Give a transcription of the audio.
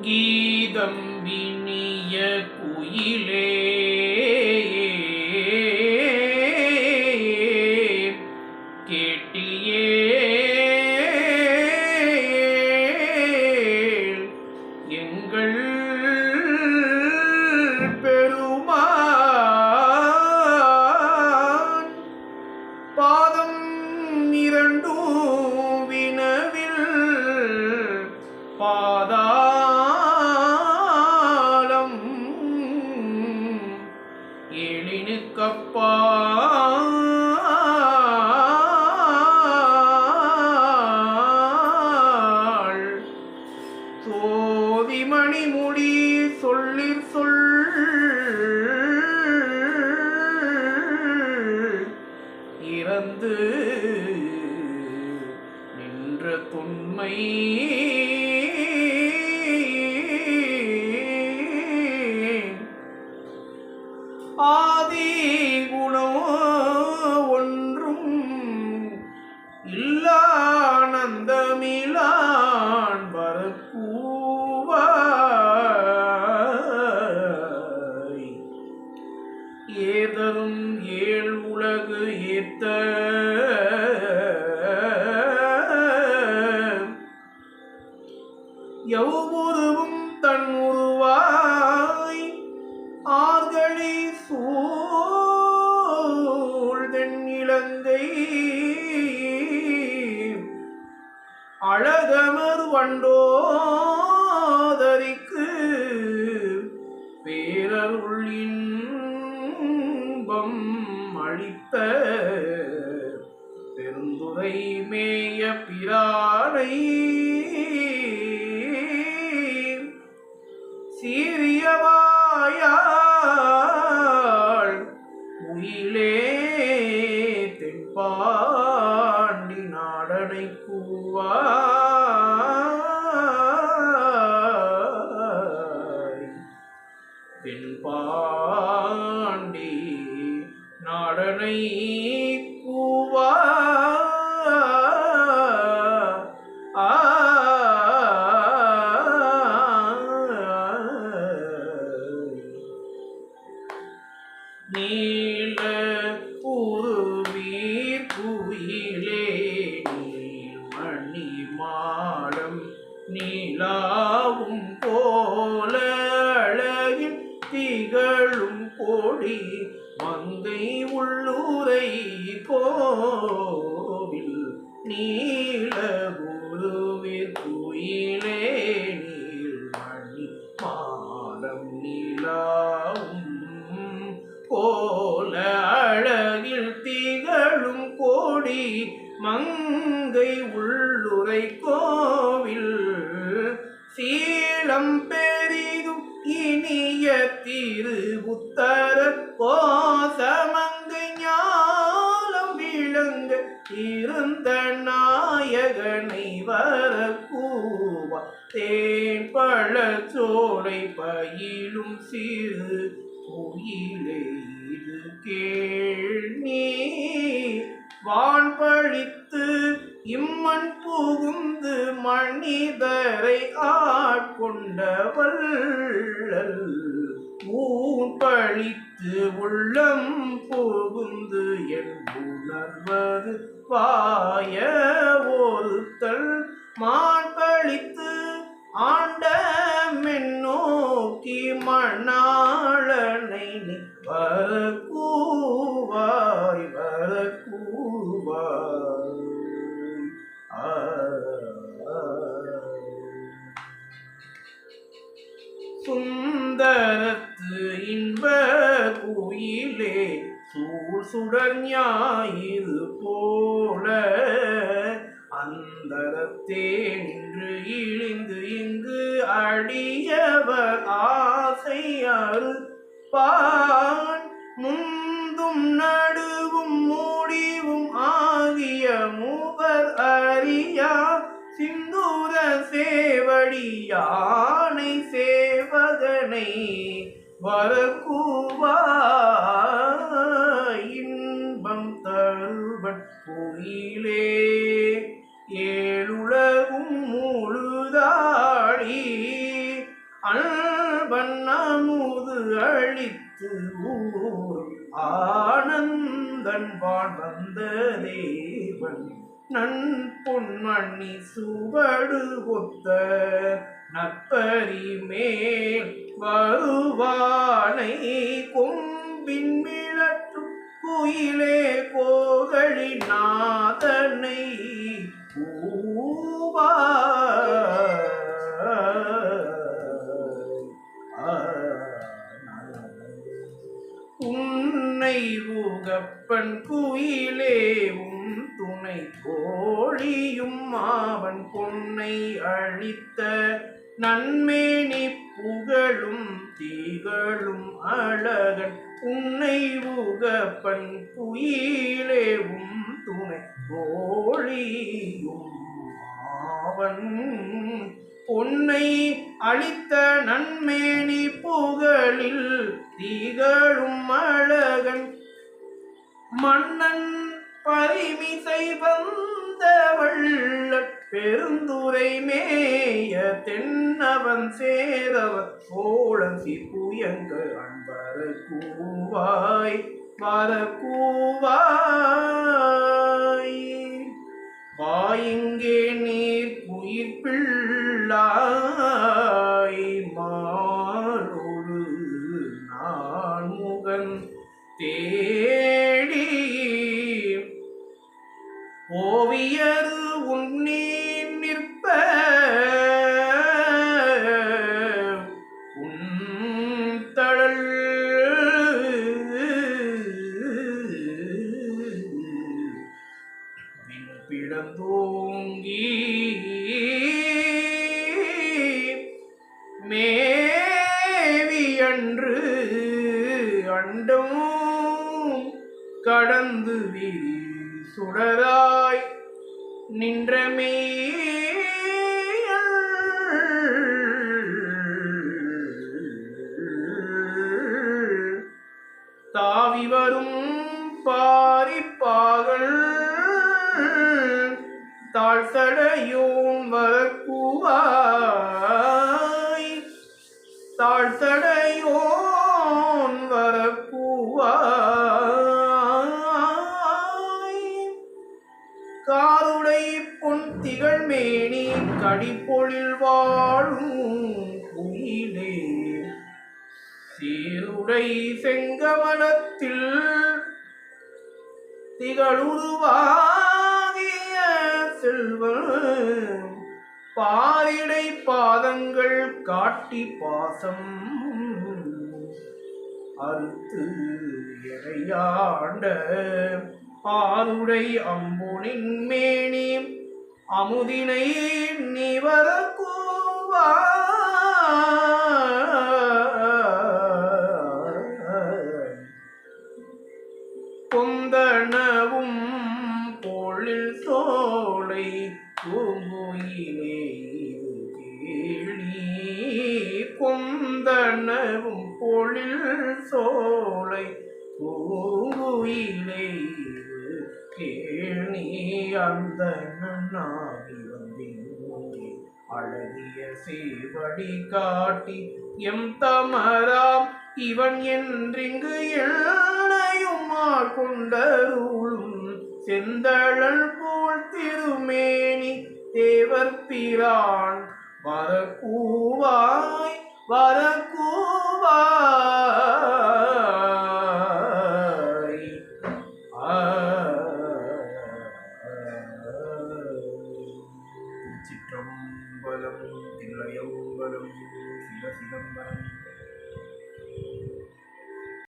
கீதம் வினிய குயிலே. அழகமர் வண்டோதரிக்கு பேரருள் இன்பம் அளித்த பெருந்துரை மேய பிரானை தென்பாண்டி நாடனை கூவா. நீல நீல புயிலே நீ மணி மாடம் நீலா திகழும் கோடி மங்கை உள்ளுரை கோவில் நீல குருவிர் குயிலே நீள்மணி மாடம் நீலாவும் போல அழகில் திகழும் கோடி மங்கை உள்ளுரை கோவில் சீலம் பெரிதும் இனிய திரு உத்தர கோசமங்கை ஞானம் விளங்க இருந்த நாயகனை வரக்கூவா தேன் பழச்சோலை பயிலும் சிறு குயிலே இது கேள் நீ வான் பழித்து இம்மண் புகுந்து மனிதரை ஆட்கொண்டவள் ஊன் பழித்து உள்ளம் புகுந்து என் பாய ஒருத்தல் மான் பழித்து ஆண்ட மென்னோக்கி மணாளனை நீ வரக்கூவாய் வரக்கூவாய் ஆ, ஆ. சுந்தரத்து இன்ப குயிலே சூழ் சுடர் ஞாயிறு போல அந்தரத்தே நின்று இழிந்து இங்கு அடியவர் ஆசை அறுப்பான். முந்தும் நடுவும் முடிவும் ஆகிய மூவர் அறியா. சிந்தூர சேவடியா சேவகனை வரக்கூவா பண்ணி சுவடு கொத்த நப்பரி மேல் வருவானை கொம்பின் மிளற்றும் குயிலே கோகழி நாதனை உன்னை உகப்பன் குயிலே உன் கோழியும் தோழியும் அவன் பொன்னை அழித்த நன்மேனி புகழும் தீகளும் அழகன் உன்னை உகப்பன் குயிலே துணை கோழியும் அவன் பொன்னை அளித்த நன்மேனி புகழில் தீகளும் அழகன் மன்னன் பரிமிசை வந்த பெருந்துரை மேய தென்னவன் சேரவன் சோழசி புயங்க அன்பர கூவாய் வர கூவாய் மேவியன்று அண்டமும் கடந்து விரி சுடராய் நின்றமே தாவி வரும் பாரிப்பாகள் தாழ்சடையோ அடிப்பொழில் வாழும் குயிலே. சீருடை செங்கமனத்தில் திகழுருவாகிய செல்வன் பாரிடை பாதங்கள் காட்டி பாசம். அறுத்து எறையாண்ட ஆருடை அம்புனின் மேல் அமுதினை நிவர கொந்தனவும் பொழில் சோலை பூங்குயிலே கேளி கொந்தனவும் பொழில் சோலை பூங்குயிலே இது அந்த நாகி வந்தேன் அழகிய சேவடி காட்டி எம் தமராம். இவன் என்றிங்கு எண்ணையும் கொண்டருளும். செந்தழல் போல் திருமேனி தேவர் பிரான். வரக்கூவாய் வரக்கூ